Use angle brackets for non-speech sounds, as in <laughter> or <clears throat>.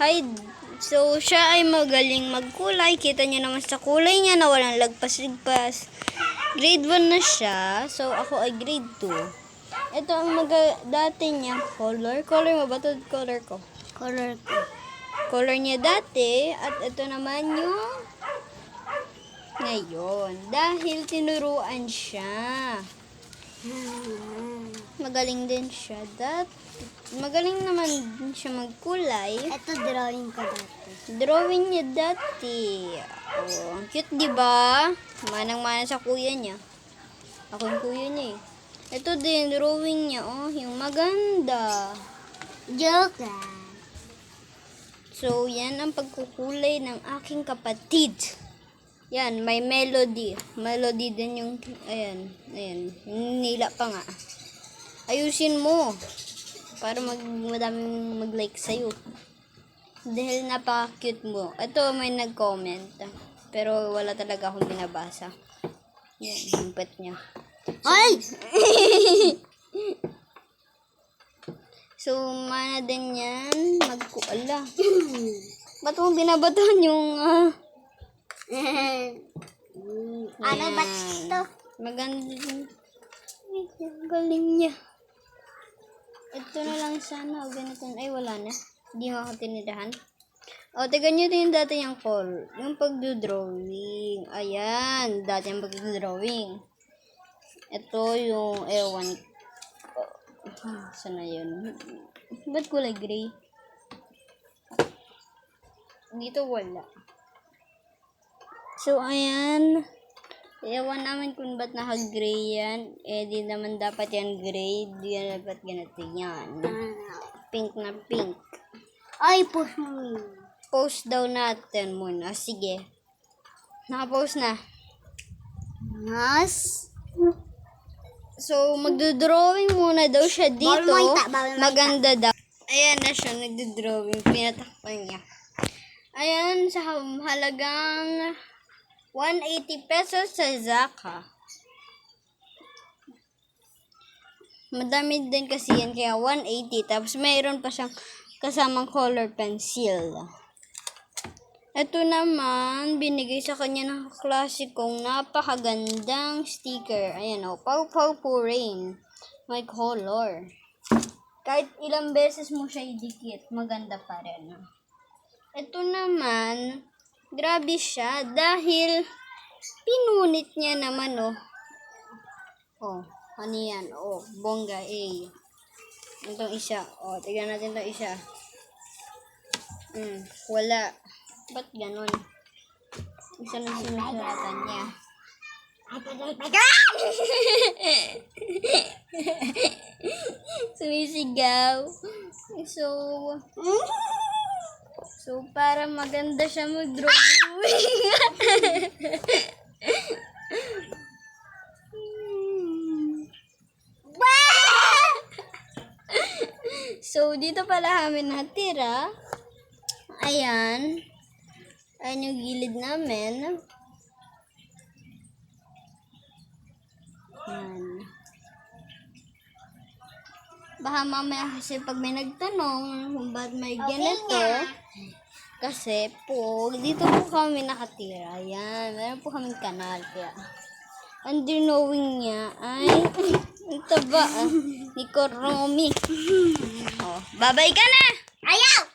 Hi. So, siya ay magaling magkulay. Kita niyo naman sa kulay niya na walang lagpas-ligpas. Grade 1 na siya. So, ako ay grade 2. Ito ang maga dati niya color. Color mo ba ito? Color ko. Color ko. Color niya dati. At ito naman yung ngayon. Dahil tinuruan siya. Magaling din siya. Dat magaling naman din siya magkulay. Ito drawing ko dati. Drawing niya dati. Oh, ang cute, di ba? Manang-mana sa kuya niya. Ako yung kuya niya eh. Ito din, drawing niya. Oh, yung maganda. Joke lang. So, yan ang pagkukulay ng aking kapatid. Yan, may melody. Melody din yung, ayan, ayan. Yung nila pa nga. Ayusin mo. Para mag, madaming mag-like sa'yo. Dahil napaka-cute mo. Ito, may nag-comment. Pero wala talaga akong binabasa. Yan, yung pet niya. Ay! <laughs> So, mana din yan. Magkuala. <clears throat> Ba't mo binabataan yung, ah, ano ba ito? Maganda din. Ay, ang galing niya. Ito na lang sana. O ganito. Ay, wala na. Hindi mo ako tinirahan. O, tigan nyo din dati yung call. Yung pagdodrawing. Ayan. Dati yung pagdodrawing. Ito yung ewan ko. Ah, Sana yun? Ba't kulay gray? Dito wala. So, ayan. Ewan namin kung ba't naka-gray yan. Eh, di naman dapat yan gray. Di yan dapat ganito yan. Pink na pink. Ay, push mo. Post daw natin muna. Sige. Naka-post na. Nas. So, magdodrawing muna daw siya dito. Maganda daw. Ayan na siya, nagdodrawing. Pinatakpan niya. Ayan, sa halagang 180 pesos sa Zaka. Madami din kasi yan, kaya 180. Tapos mayroon pa siyang kasamang color pencil. Ito naman, binigay sa kanya ng klasikong napakagandang sticker. Ayan o, Pau Pau Poo Rain. May color. Kahit ilang beses mo siya idikit, maganda pa rin. Ito naman, grabe siya dahil pinunit niya naman oh. Oh, ano yan? Oh, bongga A. Itong isa. Oh, tignan natin itong isa. Hmm, wala. Ba't ganon? Isa lang sinusulatan niya. <laughs> Sumisigaw. So, so para maganda siya mag-drawing. <laughs> so, dito pala kami natira. Ayan. Ayan yung gilid namin. Ayan. Baka mamaya kasi pag may nagtanong kung ba't may ganito, kasi po, dito po kami nakatira. Ayan, meron po kaming kanal. Kaya, ang knowing niya ay, <laughs> ito ba, ah, ni Koromi. <laughs> Oh, babay ka na! Ayaw!